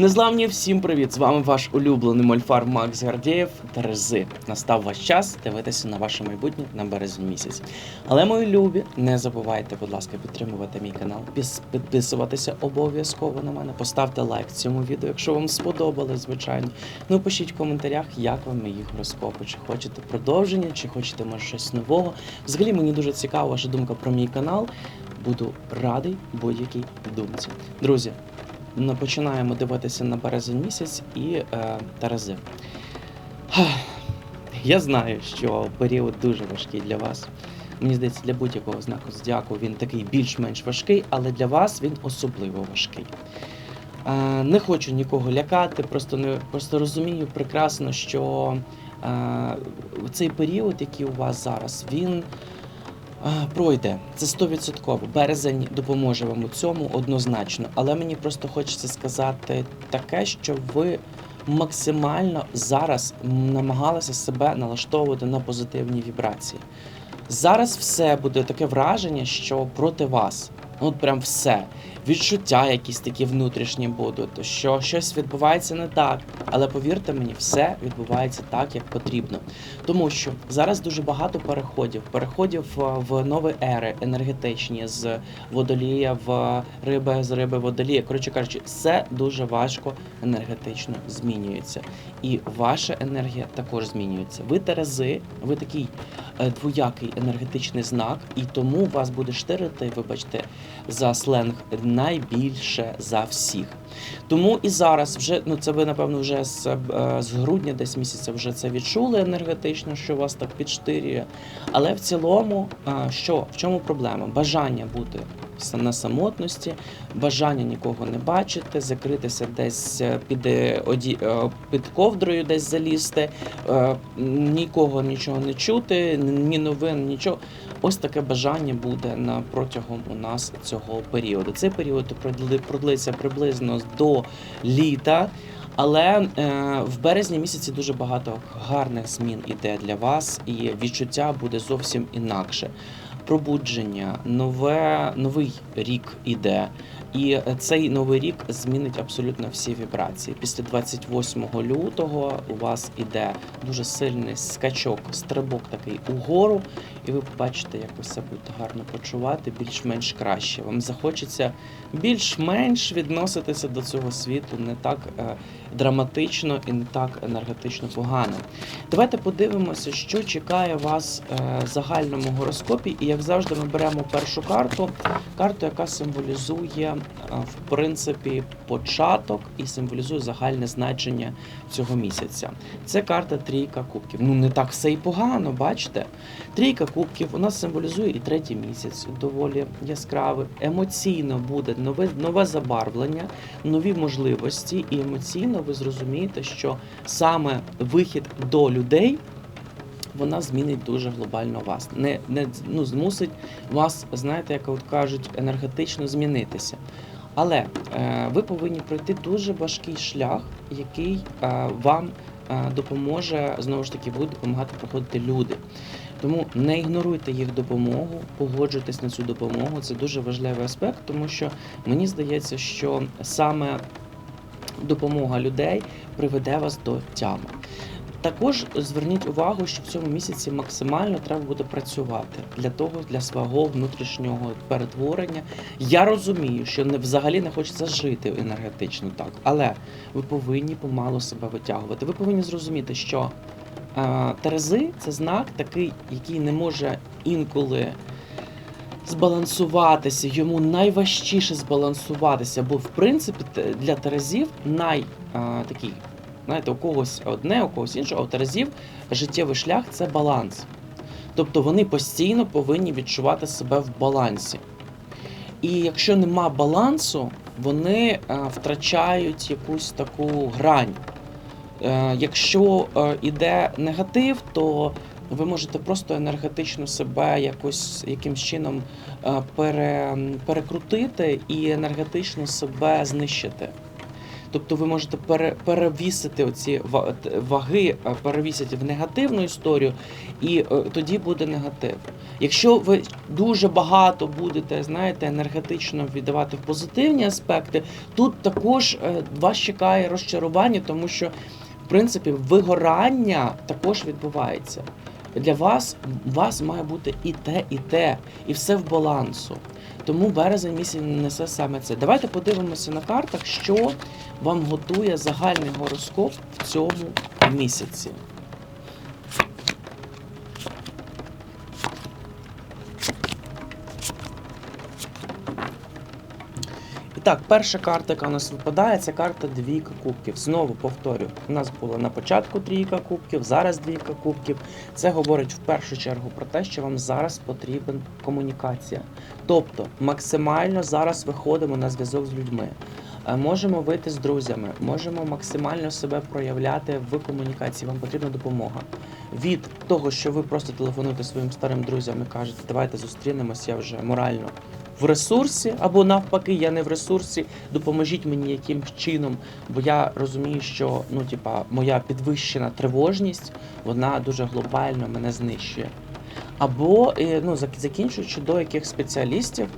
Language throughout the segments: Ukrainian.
Незламні всім привіт! З вами ваш улюблений мольфар Макс Гардієв Терези. Настав ваш час дивитися на ваше майбутнє на березень місяць. Але мої любі, не забувайте, будь ласка, підтримувати мій канал, підписуватися обов'язково на мене. Поставте лайк цьому відео, якщо вам сподобалось, звичайно. Ну пишіть в коментарях, як вам мої гороскопи. Чи хочете продовження, чи хочете може щось нового. Взагалі мені дуже цікава ваша думка про мій канал. Буду радий будь-якій думці. Друзі, починаємо дивитися на березень місяць і е, Терези. Я знаю, що період дуже важкий для вас. Мені здається, для будь-якого знаку зодіаку він такий більш-менш важкий, але для вас він особливо важкий. Е, не хочу нікого лякати, просто не просто розумію прекрасно, що е, цей період, який у вас зараз, він Пройде, це 100%. Березень допоможе вам у цьому однозначно. Але мені просто хочеться сказати таке, що ви максимально зараз намагалися себе налаштовувати на позитивні вібрації. Зараз все буде таке враження, що проти вас. Ну, От прям все. Відчуття якісь такі внутрішні будуть, що щось відбувається не так. Але повірте мені, все відбувається так, як потрібно. Тому що зараз дуже багато переходів, переходів е, в нові ери енергетичні з водолія в риби, з риби водолія. Коротше кажучи, все дуже важко енергетично змінюється. І ваша енергія також змінюється. Ви терези, ви такий е, двоякий енергетичний знак, і тому вас буде штирити, вибачте, за сленг найбільше за всіх. Тому і зараз вже ну це ви напевно вже з, е, з грудня, десь місяця вже це відчули енергетично, що вас так підштирює. Але в цілому, що в чому проблема? Бажання бути на самотності, бажання нікого не бачити, закритися десь е, під, е, оді, е, під ковдрою, десь залізти, нікого нічого не чути, ні новин, нічого. Ось таке бажання буде на протягом у нас цього періоду. Цей період продли- продлиться приблизно до літа. Але в березні місяці дуже багато гарних змін іде для вас, і відчуття буде зовсім інакше. Пробудження, нове, новий рік іде. І е, цей новий рік змінить абсолютно всі вібрації. Після 28 лютого у вас іде дуже сильний скачок, стрибок такий угору, і ви побачите, як ви себе будете гарно почувати, більш-менш краще. Вам захочеться більш-менш відноситися до цього світу не так е, драматично і не так енергетично погано. Давайте подивимося, що чекає вас е, в загальному гороскопі. І як завжди, ми беремо першу карту, карту, яка символізує е, в принципі початок і символізує загальне значення цього місяця. Це карта трійка кубків. Ну не так все і погано, бачите? Трійка кубків у нас символізує і третій місяць, доволі яскравий. Емоційно буде нове, нове забарвлення, нові можливості, і емоційно ви зрозумієте, що саме вихід до людей. Вона змінить дуже глобально вас. Не, не ну, змусить вас, знаєте, як от кажуть, енергетично змінитися. Але е, ви повинні пройти дуже важкий шлях, який е, вам е, допоможе знову ж таки будуть допомагати проходити люди. Тому не ігноруйте їх допомогу, погоджуйтесь на цю допомогу. Це дуже важливий аспект, тому що мені здається, що саме допомога людей приведе вас до тями. Також зверніть увагу, що в цьому місяці максимально треба буде працювати для того, для свого внутрішнього перетворення. Я розумію, що не взагалі не хочеться жити енергетично так, але ви повинні помалу себе витягувати. Ви повинні зрозуміти, що Терези це знак такий, який не може інколи збалансуватися. Йому найважчіше збалансуватися, бо в принципі для Терезів най такий, знаєте, у когось одне, у когось інше, а у Терезів життєвий шлях це баланс. Тобто вони постійно повинні відчувати себе в балансі. І якщо нема балансу, вони втрачають якусь таку грань. Е, якщо е, іде негатив, то ви можете просто енергетично себе якось якимсь чином е, пере, перекрутити і енергетично себе знищити. Тобто ви можете пере, перевісити оці ваги, е, перевісити в негативну історію, і е, тоді буде негатив. Якщо ви дуже багато будете, знаєте, енергетично віддавати в позитивні аспекти, тут також е, вас чекає розчарування, тому що принципі вигорання також відбувається. Для вас у вас має бути і те, і те, і все в балансу. Тому березень місяць несе саме це. Давайте подивимося на картах, що вам готує загальний гороскоп в цьому місяці. І так, перша карта, яка у нас випадає, це карта двійка кубків. Знову повторю, у нас була на початку трійка кубків, зараз двійка кубків. Це говорить в першу чергу про те, що вам зараз потрібен комунікація. Тобто максимально зараз виходимо на зв'язок з людьми. Е, Можемо вийти з друзями, можемо максимально себе проявляти в комунікації. Вам потрібна допомога. Від того, що ви просто телефонуєте своїм старим друзям і кажете, давайте зустрінемось, я вже морально в ресурсі, або навпаки, я не в ресурсі, допоможіть мені якимсь чином, бо я розумію, що ну, типа, моя підвищена тривожність, вона дуже глобально мене знищує. Або е, ну, закінчуючи до яких спеціалістів,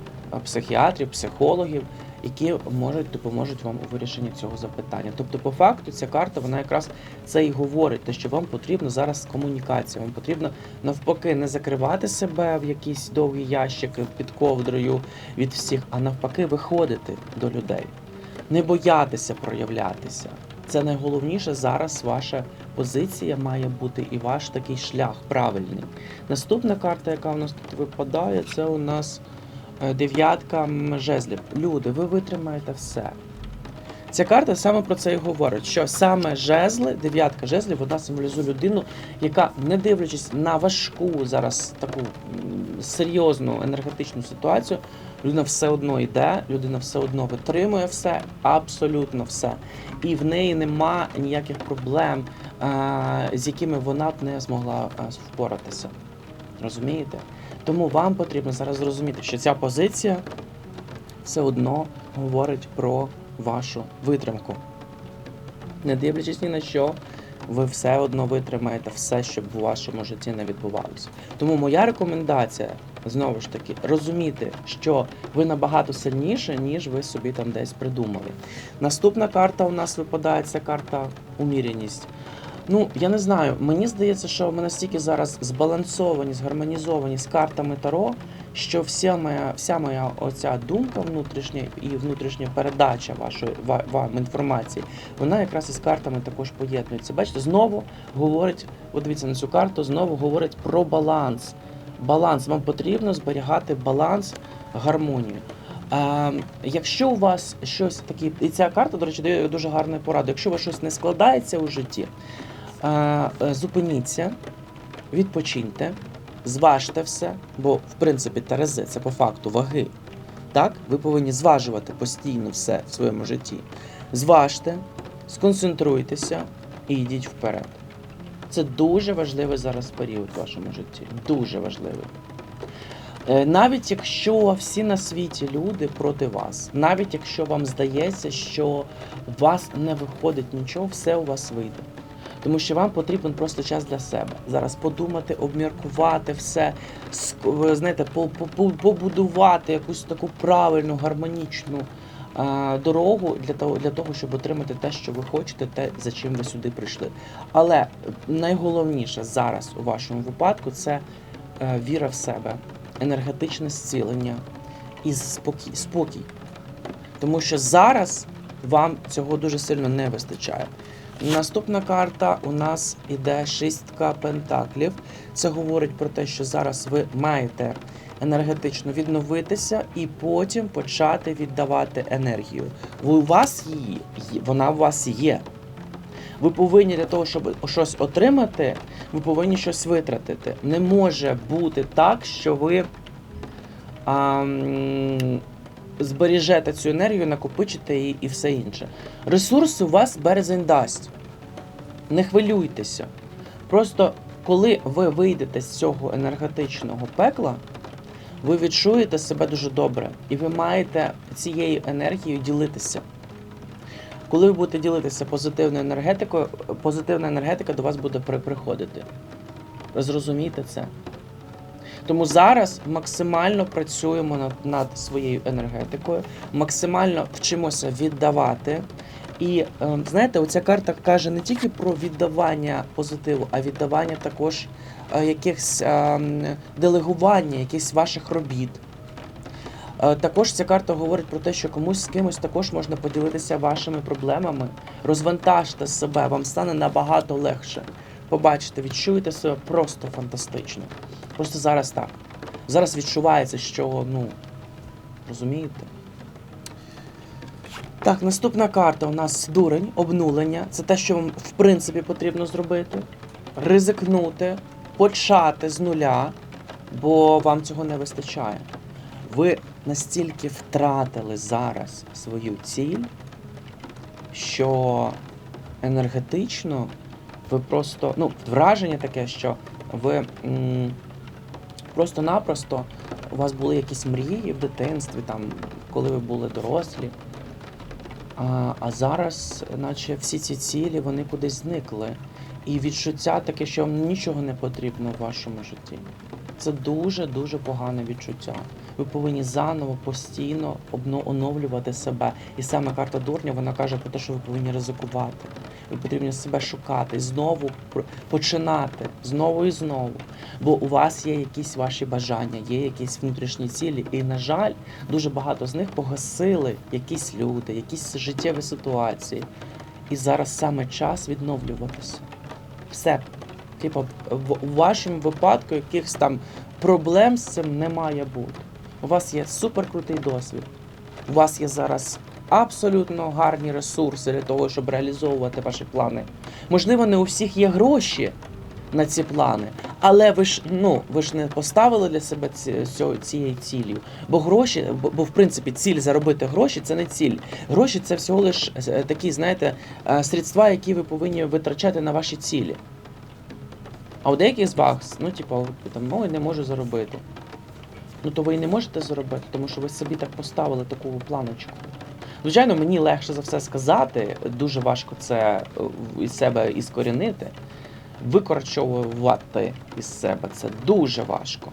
психіатрів, психологів, які можуть допоможуть вам у вирішенні цього запитання. Тобто, по факту, ця карта вона якраз це і говорить, те, що вам потрібно зараз комунікація. Вам потрібно навпаки не закривати себе в якийсь довгий ящик під ковдрою від всіх, а навпаки, виходити до людей, не боятися проявлятися. Це найголовніше зараз ваша позиція має бути і ваш такий шлях правильний. Наступна карта, яка у нас тут випадає, це у нас дев'ятка жезлів. Люди, ви витримаєте все. Ця карта саме про це і говорить, що саме жезли, дев'ятка жезлів, вона символізує людину, яка, не дивлячись на важку зараз таку серйозну енергетичну ситуацію, людина все одно йде, людина все одно витримує все, абсолютно все. І в неї нема ніяких проблем, е, з якими вона б не змогла е, впоратися. Розумієте? Тому вам потрібно зараз зрозуміти, що ця позиція все одно говорить про вашу витримку. Не дивлячись ні на що, ви все одно витримаєте все, щоб у вашому житті не відбувалося. Тому моя рекомендація знову ж таки розуміти, що ви набагато сильніше, ніж ви собі там десь придумали. Наступна карта у нас випадає це карта уміряність. Ну, я не знаю, мені здається, що ми настільки зараз збалансовані, згармонізовані з картами Таро, що вся моя, вся моя оця думка внутрішня і внутрішня передача вашої вам інформації, вона якраз із картами також поєднується. Бачите, знову говорить, от дивіться на цю карту, знову говорить про баланс. Баланс. Вам потрібно зберігати баланс, гармонію. Е, якщо у вас щось таке, і ця карта, до речі, дає дуже гарну пораду. Якщо у вас щось не складається у житті, зупиніться, відпочиньте, зважте все, бо в принципі Терези це по факту ваги. Так, ви повинні зважувати постійно все в своєму житті. Зважте, сконцентруйтеся і йдіть вперед. Це дуже важливий зараз період в вашому житті. Дуже важливий. Е, Навіть якщо всі на світі люди проти вас, навіть якщо вам здається, що у вас не виходить нічого, все у вас вийде. Тому що вам потрібен просто час для себе. Зараз подумати, обміркувати все, знаєте, по- по- по- побудувати якусь таку правильну, гармонічну е, дорогу для того, для того, щоб отримати те, що ви хочете, те, за чим ви сюди прийшли. Але найголовніше зараз у вашому випадку це е, віра в себе, енергетичне зцілення і спокій, спокій. Тому що зараз вам цього дуже сильно не вистачає. Наступна карта у нас іде шістка пентаклів. Це говорить про те, що зараз ви маєте енергетично відновитися і потім почати віддавати енергію. Ви у вас її, вона у вас є. Ви повинні для того, щоб щось отримати, ви повинні щось витратити. Не може бути так, що ви а, збережете цю енергію, накопичите її і все інше. Ресурси у вас березень дасть. Не хвилюйтеся. Просто коли ви вийдете з цього енергетичного пекла, ви відчуєте себе дуже добре, і ви маєте цією енергією ділитися. Коли ви будете ділитися позитивною енергетикою, позитивна енергетика до вас буде приходити. Ви зрозумієте це? Тому зараз максимально працюємо над, над своєю енергетикою, максимально вчимося віддавати. І е, знаєте, оця карта каже не тільки про віддавання позитиву, а віддавання також е, якихось е, делегування, якихось ваших робіт. Е, Також ця карта говорить про те, що комусь з кимось також можна поділитися вашими проблемами. Розвантажте себе, вам стане набагато легше. Побачите, відчуєте себе просто фантастично. Просто зараз так. Зараз відчувається, що, ну, розумієте? Так, наступна карта у нас дурень, обнулення. Це те, що вам в принципі потрібно зробити. Ризикнути, почати з нуля, бо вам цього не вистачає. Ви настільки втратили зараз свою ціль, що енергетично ви просто, ну, враження таке, що ви просто-напросто у вас були якісь мрії в дитинстві, там, коли ви були дорослі. А, а зараз, наче всі ці цілі, вони кудись зникли. І відчуття таке, що вам нічого не потрібно в вашому житті. Це дуже-дуже погане відчуття. Ви повинні заново постійно оновлювати себе. І саме карта дурня вона каже про те, що ви повинні ризикувати. Ви потрібно себе шукати, знову починати знову і знову. Бо у вас є якісь ваші бажання, є якісь внутрішні цілі. І, на жаль, дуже багато з них погасили якісь люди, якісь життєві ситуації. І зараз саме час відновлюватися. Все. Типу, в вашому випадку якихось там проблем з цим не має бути. У вас є суперкрутий досвід. У вас є зараз абсолютно гарні ресурси для того, щоб реалізовувати ваші плани. Можливо, не у всіх є гроші на ці плани, але ви ж ну ви ж не поставили для себе ці, цього- цієї цілі. Бо гроші, бо, в принципі ціль заробити гроші це не ціль. Гроші це всього лиш е, такі, знаєте, е, средства, які ви повинні витрачати на ваші цілі. А у деяких з вас, ну, типу, там, ой, не можу заробити. Ну, то ви і не можете заробити, тому що ви собі так поставили таку планочку. Звичайно, мені легше за все сказати, дуже важко це е, із себе іскорінити. Викорчовувати із себе це дуже важко.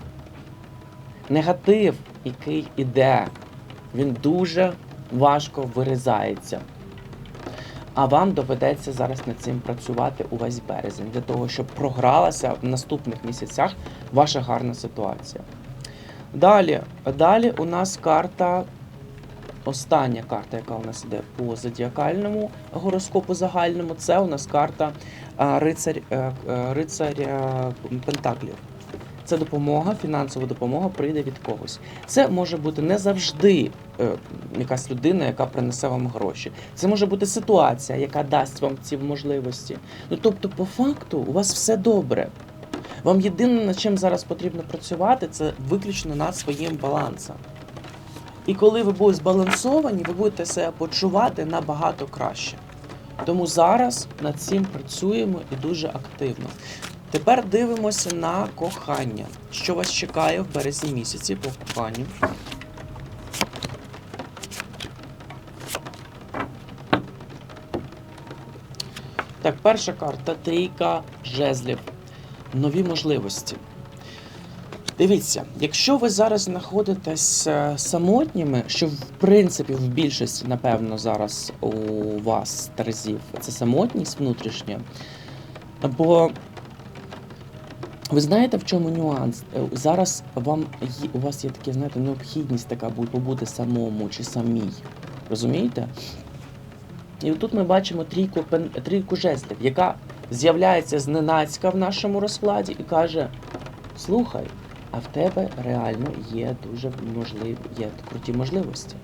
Негатив, який іде, він дуже важко вирізається. А вам доведеться зараз над цим працювати увесь березень для того, щоб програлася в наступних місяцях ваша гарна ситуація. Далі, далі у нас карта, остання карта, яка у нас йде по зодіакальному гороскопу загальному, це у нас карта а, рицарь, е, е, е, Пентаклів. Це допомога, фінансова допомога прийде від когось. Це може бути не завжди якась людина, яка принесе вам гроші. Це може бути ситуація, яка дасть вам ці можливості. Ну тобто, по факту, у вас все добре. Вам єдине, над чим зараз потрібно працювати, це виключно над своїм балансом. І коли ви будете збалансовані, ви будете себе почувати набагато краще. Тому зараз над цим працюємо і дуже активно. Тепер дивимося на кохання. Що вас чекає в березні місяці по коханню? Так, перша карта трійка жезлів. Нові можливості. Дивіться, якщо ви зараз знаходитесь е, самотніми, що в принципі в більшості, напевно, зараз у вас терезів, це самотність внутрішня. Бо ви знаєте, в чому нюанс? Е, Зараз вам у вас є таке, знаєте, необхідність така бу- побути самому чи самій. Розумієте? І тут ми бачимо трійку, трійку жезлів, яка з'являється зненацька в нашому розкладі і каже: Слухай, а в тебе реально є дуже можливі, є круті можливості.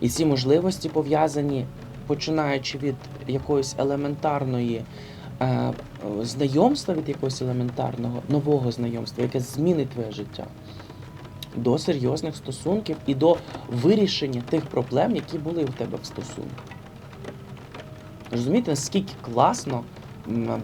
І ці можливості пов'язані, починаючи від якоїсь елементарної е, знайомства, від якогось елементарного нового знайомства, яке змінить твоє життя, до серйозних стосунків і до вирішення тих проблем, які були у тебе в стосунках. Розумієте, наскільки класно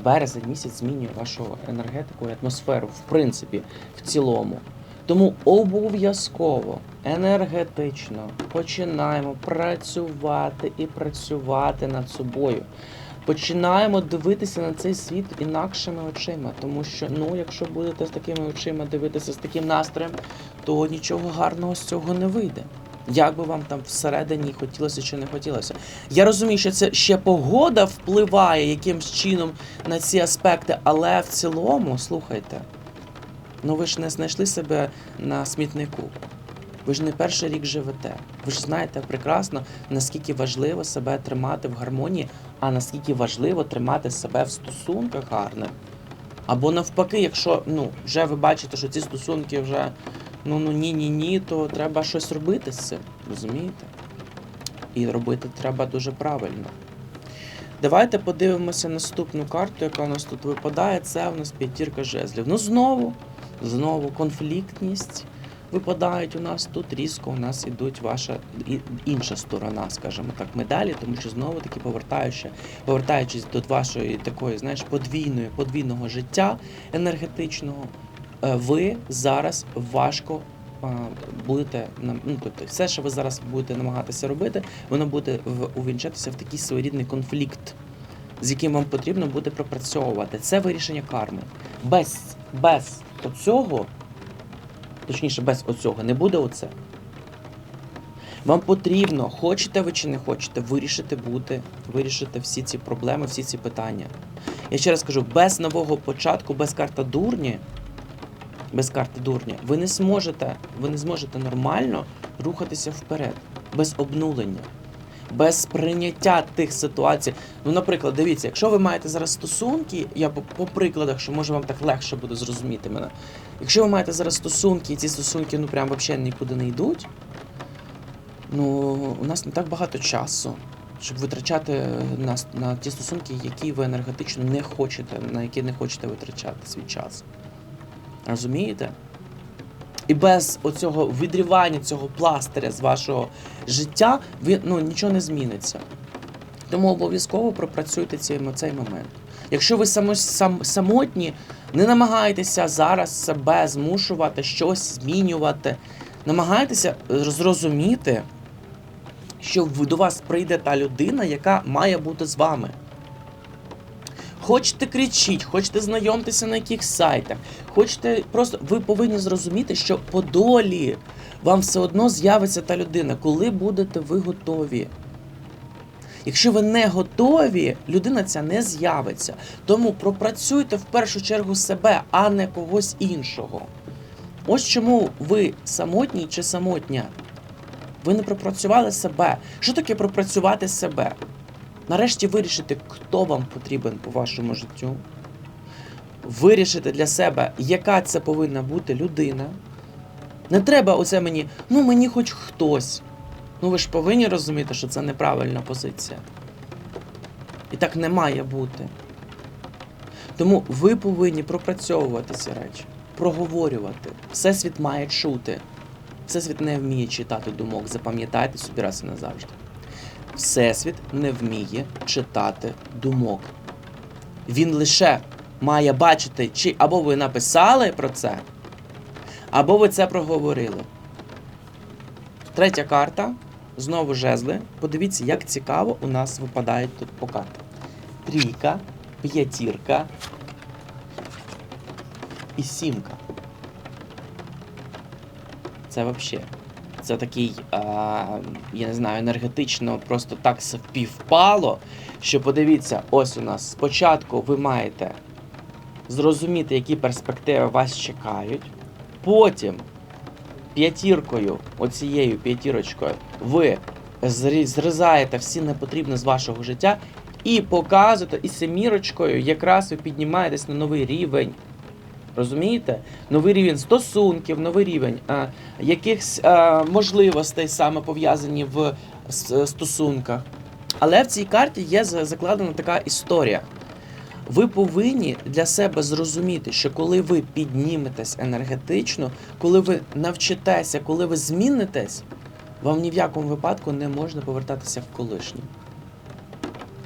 березень місяць змінює вашу енергетику і атмосферу, в принципі, в цілому. Тому обов'язково енергетично починаємо працювати і працювати над собою. Починаємо дивитися на цей світ інакшими очима, тому що ну, якщо будете з такими очима дивитися з таким настроєм, то нічого гарного з цього не вийде. Як би вам там всередині хотілося чи не хотілося. Я розумію, що це ще погода впливає якимсь чином на ці аспекти, але в цілому, слухайте, ну ви ж не знайшли себе на смітнику. Ви ж не перший рік живете. Ви ж знаєте прекрасно, наскільки важливо себе тримати в гармонії, а наскільки важливо тримати себе в стосунках гарних. Або навпаки, якщо ну, вже ви бачите, що ці стосунки вже ну ну ні, ні, ні, то треба щось робити з цим. Розумієте? І робити треба дуже правильно. Давайте подивимося наступну карту, яка у нас тут випадає. Це у нас п'ятірка жезлів. Ну знову, знову конфліктність. Випадають у нас тут різко у нас ідуть ваша інша сторона, скажімо так, медалі, тому що знову таки повертаючи, повертаючись до вашої такої, знаєш, подвійної, подвійного життя енергетичного, ви зараз важко будете нам- ну, тобто, все, що ви зараз будете намагатися робити, воно буде увінчатися в такий своєрідний конфлікт, з яким вам потрібно буде пропрацьовувати. Це вирішення карми. Без, без оцього, точніше, без оцього, не буде оце. Вам потрібно, хочете ви чи не хочете, вирішити бути, вирішити всі ці проблеми, всі ці питання. Я ще раз кажу, без нового початку, без карта дурні, без карти дурня, ви не зможете, ви не зможете нормально рухатися вперед, без обнулення, без прийняття тих ситуацій. Ну, наприклад, дивіться, якщо ви маєте зараз стосунки, я по, по прикладах, що може вам так легше буде зрозуміти мене. Якщо ви маєте зараз стосунки, і ці стосунки ну прям взагалі нікуди не йдуть, ну у нас не так багато часу, щоб витрачати на, на ті стосунки, які ви енергетично не хочете, на які не хочете витрачати свій час. Розумієте? І без оцього відривання цього пластиря з вашого життя ви, ну, нічого не зміниться. Тому обов'язково пропрацюйте цей, цей момент. Якщо ви само, сам, самотні, не намагайтеся зараз себе змушувати щось змінювати. Намагайтеся зрозуміти, що до вас прийде та людина, яка має бути з вами. Хочете кричіть, хочете знайомтеся на яких сайтах, хочете просто ви повинні зрозуміти, що по долі вам все одно з'явиться та людина, коли будете ви готові. Якщо ви не готові, людина ця не з'явиться. Тому пропрацюйте в першу чергу себе, а не когось іншого. Ось чому ви самотній чи самотня. Ви не пропрацювали себе. Що таке пропрацювати себе? Нарешті вирішити, хто вам потрібен по вашому життю. Вирішити для себе, яка це повинна бути людина. Не треба оце мені, ну мені хоч хтось. Ну ви ж повинні розуміти, що це неправильна позиція. І так не має бути. Тому ви повинні пропрацьовувати ці речі, проговорювати. Всесвіт має чути. Всесвіт не вміє читати думок. Запам'ятайте собі раз і назавжди. Всесвіт не вміє читати думок. Він лише має бачити, чи або ви написали про це, або ви це проговорили. Третя карта. Знову жезли. Подивіться, як цікаво у нас випадають тут по картам. Трійка, п'ятірка і сімка. Це взагалі. Це такий, я не знаю, енергетично просто так співпало, що подивіться, ось у нас спочатку ви маєте зрозуміти, які перспективи вас чекають. Потім п'ятіркою, оцією п'ятірочкою, ви зрізаєте всі непотрібне з вашого життя і показуєте, і семірочкою якраз ви піднімаєтесь на новий рівень. Розумієте? Новий рівень стосунків, новий рівень а, якихось а, можливостей саме пов'язані в стосунках. Але в цій карті є закладена така історія. Ви повинні для себе зрозуміти, що коли ви підніметесь енергетично, коли ви навчитеся, коли ви змінитесь, вам ні в якому випадку не можна повертатися в колишнє.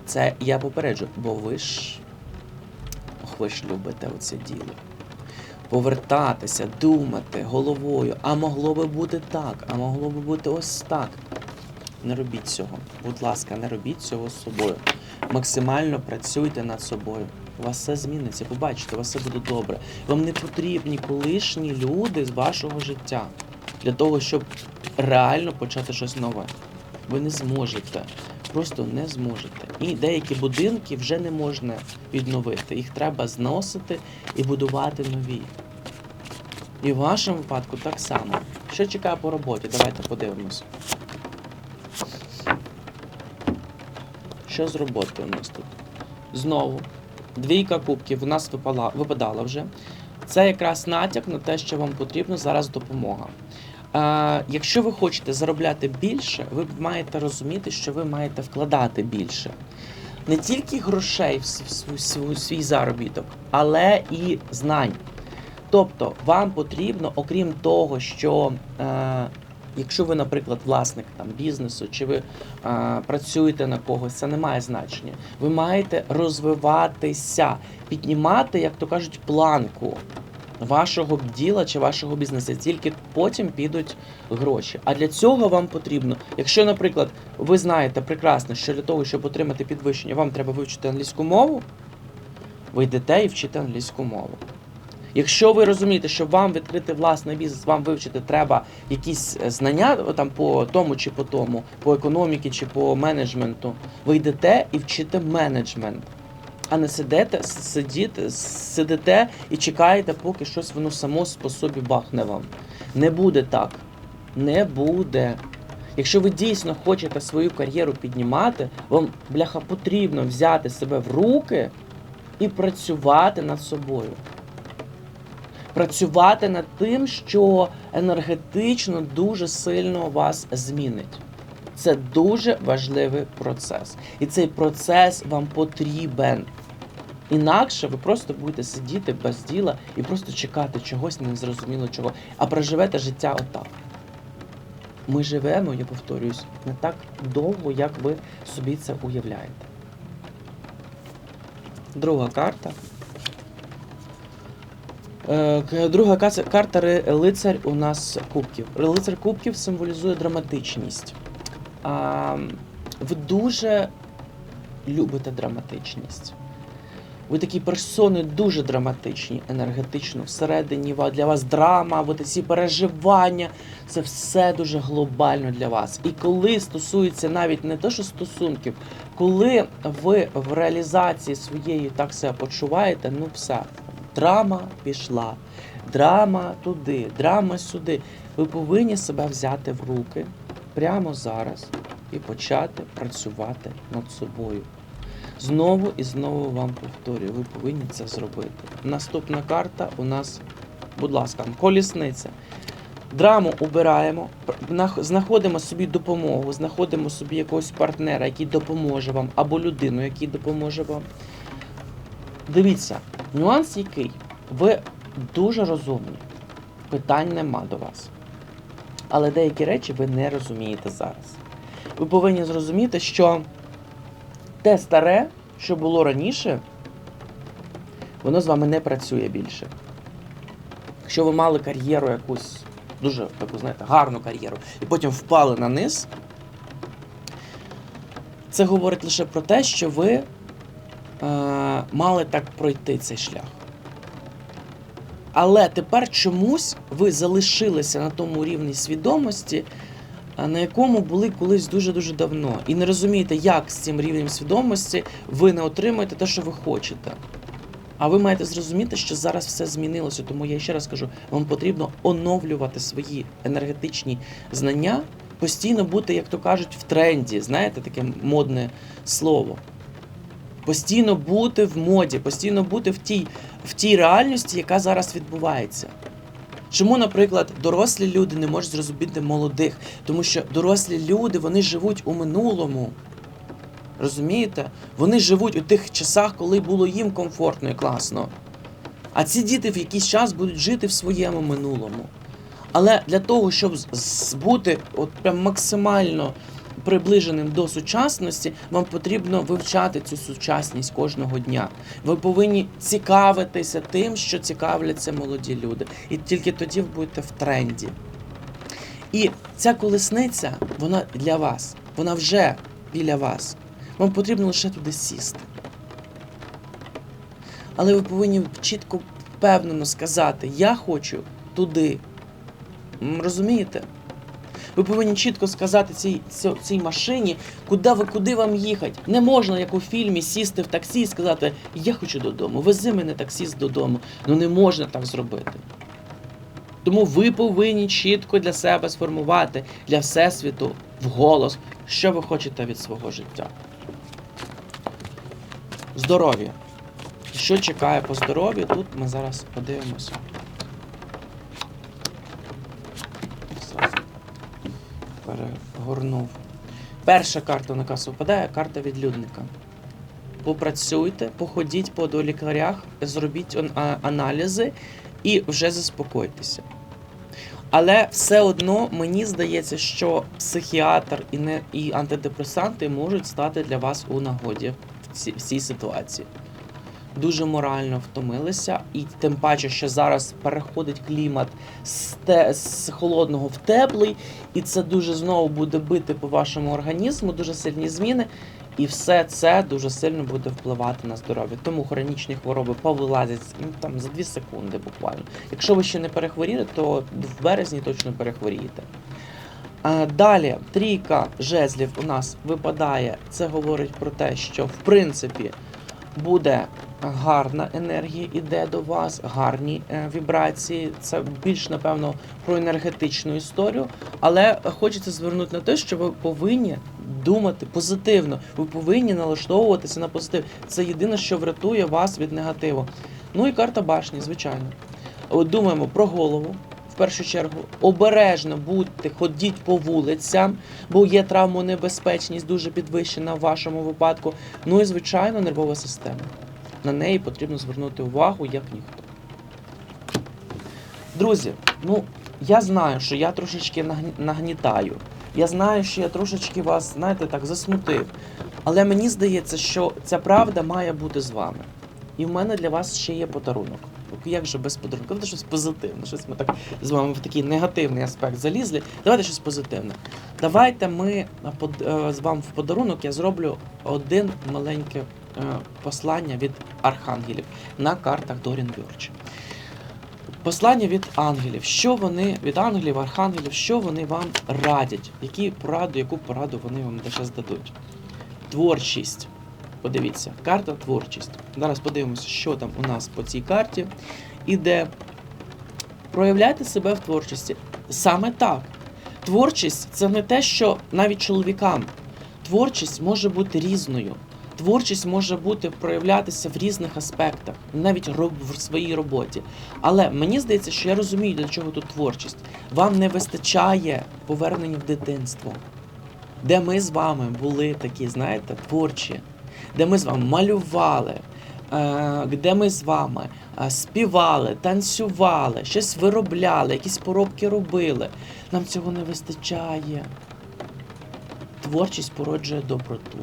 Це я попереджу, бо ви ж. Ох, ви ж любите оце діло. Повертатися, думати головою, а могло би бути так, а могло би бути ось так. Не робіть цього. Будь ласка, не робіть цього з собою. Максимально працюйте над собою. У вас все зміниться, побачите, у вас все буде добре. Вам не потрібні колишні люди з вашого життя для того, щоб реально почати щось нове. Ви не зможете. Просто не зможете. І деякі будинки вже не можна відновити. Їх треба зносити і будувати нові. І в вашому випадку так само. Що чекає по роботі? Давайте подивимось. Що з роботи у нас тут? Знову. Двійка кубків у нас випала, випадала вже. Це якраз натяк на те, що вам потрібна зараз допомога. Е, якщо ви хочете заробляти більше, ви маєте розуміти, що ви маєте вкладати більше. Не тільки грошей в свій заробіток, але і знань. Тобто, вам потрібно, окрім того, що е, якщо ви, наприклад, власник там, бізнесу, чи ви е, працюєте на когось, це не має значення. Ви маєте розвиватися, піднімати, як то кажуть, планку вашого діла чи вашого бізнесу. Тільки потім підуть гроші. А для цього вам потрібно, якщо, наприклад, ви знаєте прекрасно, що для того, щоб отримати підвищення, вам треба вивчити англійську мову, ви йдете і вчите англійську мову. Якщо ви розумієте, що вам відкрити власний бізнес, вам вивчити треба якісь е, знання там по тому чи по тому, по економіці чи по менеджменту, ви йдете і вчите менеджмент, а не сидите, сидіте, сидите і чекаєте, поки щось воно само по собі бахне вам. Не буде так. Не буде. Якщо ви дійсно хочете свою кар'єру піднімати, вам, бляха, потрібно взяти себе в руки і працювати над собою. Працювати над тим, що енергетично дуже сильно вас змінить. Це дуже важливий процес. І цей процес вам потрібен. Інакше ви просто будете сидіти без діла і просто чекати чогось незрозуміло чого, а проживете життя отак. Ми живемо, я повторююсь, не так довго, як ви собі це уявляєте. Друга карта. Е, Друга карта лицар у нас кубків. Лицар кубків символізує драматичність. А, ви дуже любите драматичність. Ви такі персони дуже драматичні, енергетично. Всередині для вас драма, от ці переживання. Це все дуже глобально для вас. І коли стосується навіть не те, що стосунків, коли ви в реалізації своєї так себе почуваєте, ну все, драма пішла, драма туди, драма сюди. Ви повинні себе взяти в руки прямо зараз і почати працювати над собою. Знову і знову вам повторюю, ви повинні це зробити. Наступна карта у нас, будь ласка, колісниця. Драму убираємо, знаходимо собі допомогу, знаходимо собі якогось партнера, який допоможе вам, або людину, який допоможе вам. Дивіться, нюанс який? Ви дуже розумні. Питань нема до вас. Але деякі речі ви не розумієте зараз. Ви повинні зрозуміти, що те старе, що було раніше, воно з вами не працює більше. Якщо ви мали кар'єру якусь, дуже таку, знаєте, гарну кар'єру, і потім впали на низ, це говорить лише про те, що ви мали так пройти цей шлях. Але тепер чомусь ви залишилися на тому рівні свідомості, на якому були колись дуже-дуже давно. І не розумієте, як з цим рівнем свідомості ви не отримаєте те, що ви хочете. А ви маєте зрозуміти, що зараз все змінилося. Тому я ще раз кажу, вам потрібно оновлювати свої енергетичні знання, постійно бути, як то кажуть, в тренді. Знаєте, таке модне слово. Постійно бути в моді, постійно бути в тій, в тій реальності, яка зараз відбувається. Чому, наприклад, дорослі люди не можуть зрозуміти молодих? Тому що дорослі люди вони живуть у минулому. Розумієте? Вони живуть у тих часах, коли було їм комфортно і класно. А ці діти в якийсь час будуть жити в своєму минулому. Але для того, щоб з- з- бути от прям максимально приближеним до сучасності, вам потрібно вивчати цю сучасність кожного дня. Ви повинні цікавитися тим, що цікавляться молоді люди. І тільки тоді ви будете в тренді. І ця колесниця, вона для вас, вона вже біля вас. Вам потрібно лише туди сісти. Але ви повинні чітко, впевнено сказати: Я хочу туди. Розумієте? Ви повинні чітко сказати цій, цій машині, куди ви куди вам їхати. Не можна, як у фільмі, сісти в таксі і сказати, я хочу додому, вези мене таксіст додому. Ну не можна так зробити. Тому ви повинні чітко для себе сформувати для Всесвіту вголос, що ви хочете від свого життя. Здоров'я. Що чекає по здоров'ю? Тут ми зараз подивимося. Перегорнув. Перша карта на касу випадає карта відлюдника. Попрацюйте, походіть по до лікарях, зробіть аналізи і вже заспокойтеся. Але все одно мені здається, що психіатр і, не, і антидепресанти можуть стати для вас у нагоді в цій ситуації. Дуже морально втомилися, і тим паче, що зараз переходить клімат з, те, з холодного в теплий, і це дуже знову буде бити по вашому організму, дуже сильні зміни. І все це дуже сильно буде впливати на здоров'я. Тому хронічні хвороби повилазять ну, там за 2 секунди буквально. Якщо ви ще не перехворіли, то в березні точно перехворієте. Далі трійка жезлів у нас випадає. Це говорить про те, що в принципі буде гарна енергія іде до вас, гарні е, вібрації. Це більш напевно про енергетичну історію. Але хочеться звернути на те, що ви повинні думати позитивно. Ви повинні налаштовуватися на позитив. Це єдине, що врятує вас від негативу. Ну і карта башні, звичайно. Думаємо про голову. В першу чергу обережно будьте, ходіть по вулицям, бо є травмонебезпечність дуже підвищена в вашому випадку. Ну і звичайно, нервова система. На неї потрібно звернути увагу як ніхто. Друзі, ну я знаю, що я трошечки нагнітаю. Я знаю, що я трошечки вас, знаєте, так засмутив. Але мені здається, що ця правда має бути з вами. І в мене для вас ще є подарунок. Як же без подарунку? Давайте щось позитивне. Щось ми так з вами в такий негативний аспект залізли. Давайте щось позитивне. Давайте ми под- е, з вами в подарунок я зроблю один маленьке е, послання від архангелів на картах Дорін Бьорч. Послання від ангелів. Що вони від ангелів, архангелів, що вони вам радять? Які пораду, яку пораду вони вам ще здадуть? Творчість. Подивіться, карта творчість. Зараз подивимося, що там у нас по цій карті. Іде. Проявляйте себе в творчості. Саме так. Творчість це не те, що навіть чоловікам. Творчість може бути різною. Творчість може бути проявлятися в різних аспектах, навіть в своїй роботі. Але мені здається, що я розумію, для чого тут творчість. Вам не вистачає повернення в дитинство, де ми з вами були такі, знаєте, творчі, де ми з вами малювали, е, де ми з вами е, співали, танцювали, щось виробляли, якісь поробки робили. Нам цього не вистачає. Творчість породжує доброту.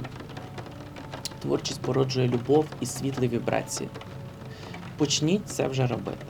Творчість породжує любов і світлі вібрації. Почніть це вже робити.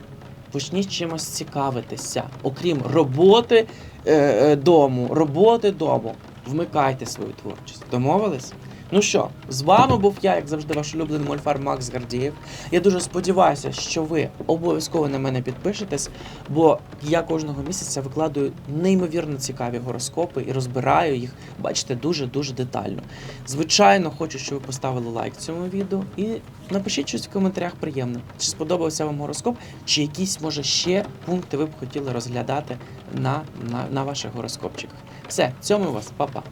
Почніть чимось цікавитися. Окрім роботи е, дому, роботи дому. Вмикайте свою творчість. Домовились? Ну що, з вами був я, як завжди, ваш улюблений мольфар Макс Гардієв. Я дуже сподіваюся, що ви обов'язково на мене підпишетесь, бо я кожного місяця викладаю неймовірно цікаві гороскопи і розбираю їх, бачите, дуже-дуже детально. Звичайно, хочу, щоб ви поставили лайк цьому відео і напишіть щось в коментарях приємне. Чи сподобався вам гороскоп, чи якісь, може, ще пункти ви б хотіли розглядати на, на, на ваших гороскопчиках. Все, цьому вас, па-па.